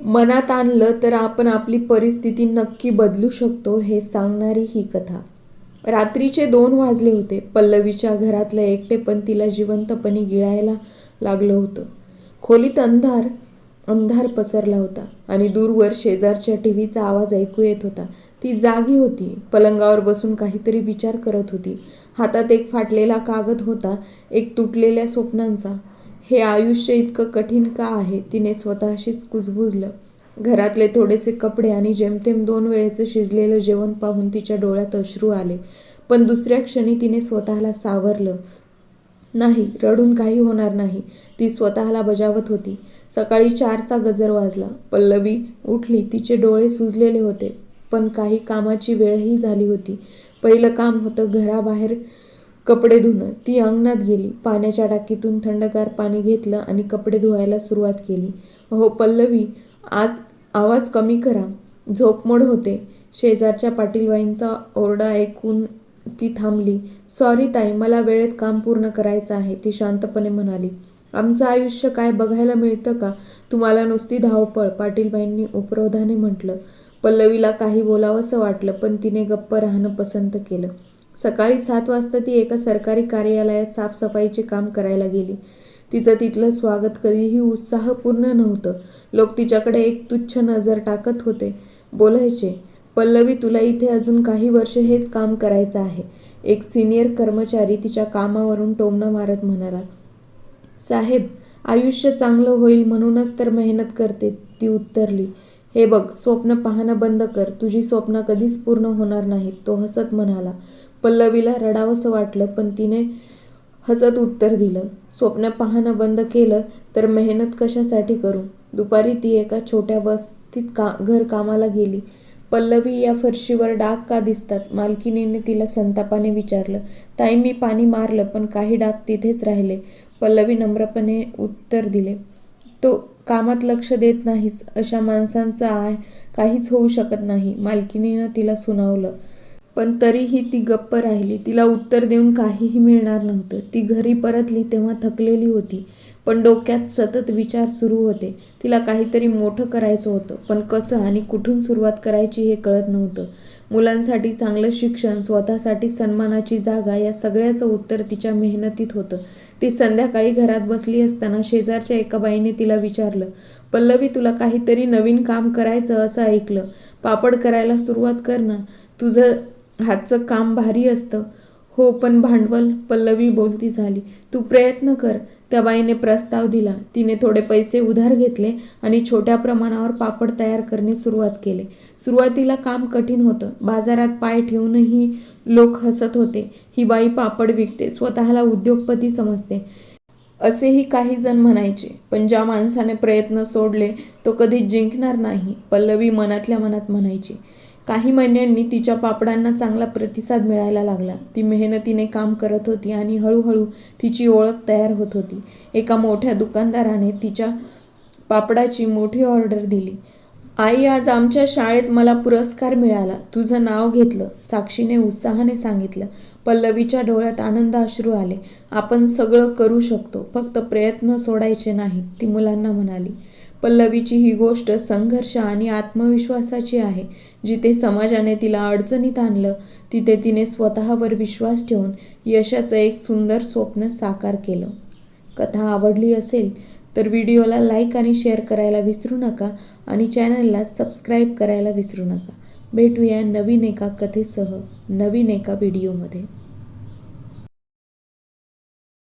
मनात आणलं तर आपण आपली परिस्थिती नक्की बदलू शकतो हे सांगणारी ही कथा. रात्रीचे दोन वाजले होते. पल्लवीच्या घरातलं एकटेपण तिला जिवंतपणे गिळायला लागलं होतं. खोलीत अंधार अंधार पसरला होता आणि दूरवर शेजारच्या टी व्हीचा आवाज ऐकू येत होता. ती जागी होती. पलंगावर बसून काहीतरी विचार करत होती. हातात एक फाटलेला कागद होता एक तुटलेल्या स्वप्नांचा. हे आयुष्य इतकं कठीण का आहे? तिने स्वतःशीच कुजबुजलं. घरातले थोडेसे कपडे आणि जेमतेम दोन वेळेचं शिजलेलं जेवण पाहून तिच्या डोळ्यात अश्रू आले. पण दुसऱ्या क्षणी तिने स्वतःला सावरलं. नाही रडून काही होणार नाही. ती स्वतःला बजावत होती. सकाळी चारचा गजर वाजला. पल्लवी उठली. तिचे डोळे सुजलेले होते. पण काही कामाची वेळही झाली होती. पहिलं काम होतं घराबाहेर कपडे धुणं. ती अंगणात गेली. पाण्याच्या टाकीतून थंडगार पाणी घेतलं आणि कपडे धुवायला सुरुवात केली. हो पल्लवी आज आवाज कमी करा. झोपमोड होते. शेजारच्या पाटीलबाईंचा ओरडा ऐकून ती थांबली. सॉरी ताई मला वेळेत काम पूर्ण करायचं आहे ती शांतपणे म्हणाली. आमचं आयुष्य काय बघायला मिळतं का? तुम्हाला नुसती धावपळ पाटीलबाईंनी उपरोधाने म्हटलं. पल्लवीला काही बोलावंसं वाटलं पण तिने गप्प राहणं पसंत केलं. सकाळी सात वाजता ती एका सरकारी कार्यालयात साफसफाईचे काम करायला गेली. तिचं तिथलं स्वागत कधीही उत्साहपूर्ण नव्हतं. लोक तिच्याकडे एक तुच्छ नजर टाकत होते. बोलायचे पल्लवी तुला इथे अजून काही वर्ष हेच काम करायचं आहे. एक सिनियर कर्मचारी तिच्या कामावरून टोमणं मारत म्हणाला साहेब आयुष्य चांगलं होईल म्हणूनच तर मेहनत करते ती उत्तरली. हे बघ स्वप्न पाहणं बंद कर. तुझी स्वप्न कधीच पूर्ण होणार नाहीत तो हसत म्हणाला. पल्लवीला रडावंसं वाटलं पण तिने हसत उत्तर दिलं स्वप्न पाहणं बंद केलं तर मेहनत कशासाठी करू? दुपारी ती एका छोट्या वस्तीत का घर कामाला गेली. पल्लवी या फरशीवर डाग का दिसतात? मालकिनीने तिला संतापाने विचारलं. ताई मी पाणी मारलं पण काही डाग तिथेच राहिले. पल्लवी नम्रपणे उत्तर दिले तो कामात लक्ष देत नाहीस. अशा माणसांचं आय काहीच होऊ शकत नाही. मालकिनीनं तिला सुनावलं. पण तरीही ती गप्प राहिली. तिला उत्तर देऊन काहीही मिळणार नव्हतं. ती घरी परतली तेव्हा थकलेली होती. पण डोक्यात सतत विचार सुरू होते. तिला काहीतरी मोठं करायचं होतं. पण कसं आणि कुठून सुरुवात करायची हे कळत नव्हतं. मुलांसाठी चांगलं शिक्षण स्वतःसाठी सन्मानाची जागा या सगळ्याचं उत्तर तिच्या मेहनतीत होतं. ती संध्याकाळी घरात बसली असताना शेजारच्या एका बाईने तिला विचारलं पल्लवी तुला काहीतरी नवीन काम करायचं असं ऐकलं. पापड करायला सुरुवात कर ना. तुझं हातचं काम भारी असतं. हो पण भांडवल पल्लवी बोलती झाली. तू प्रयत्न कर. त्या बाईने प्रस्ताव दिला. तिने थोडे पैसे उधार घेतले आणि छोट्या प्रमाणावर पापड तयार करणे सुरुवात केले. सुरुवातीला काम कठीण होतं. बाजारात पाय ठेवूनही लोक हसत होते. ही बाई पापड विकते स्वतःला उद्योगपती समजते. असेही काही जण म्हणायचे. पण ज्या माणसाने प्रयत्न सोडले तो कधीच जिंकणार नाही पल्लवी मनातल्या मनात म्हणायची. काही महिन्यांनी तिच्या पापडांना चांगला प्रतिसाद मिळायला लागला. ती मेहनतीने काम करत होती आणि हळूहळू तिची ओळख तयार होत होती. एका मोठ्या दुकानदाराने तिच्या पापडाची मोठी ऑर्डर दिली. आई आज आमच्या शाळेत मला पुरस्कार मिळाला. तुझं नाव घेतलं. साक्षीने उत्साहाने सांगितलं. पल्लवीच्या डोळ्यात आनंद अश्रू आले. आपण सगळं करू शकतो. फक्त प्रयत्न सोडायचे नाहीत ती मुलांना म्हणाली. पल्लवीची ही गोष्ट संघर्ष आणि आत्मविश्वासाची आहे. जिथे समाजाने तिला अडचणीत आणलं तिथे तिने स्वतःवर विश्वास ठेवून यशाचं एक सुंदर स्वप्न साकार केलं. कथा आवडली असेल तर व्हिडिओला लाईक आणि शेअर करायला विसरू नका आणि चॅनलला सबस्क्राईब करायला विसरू नका. भेटूया नवीन एका कथेसह नवीन एका व्हिडिओमध्ये.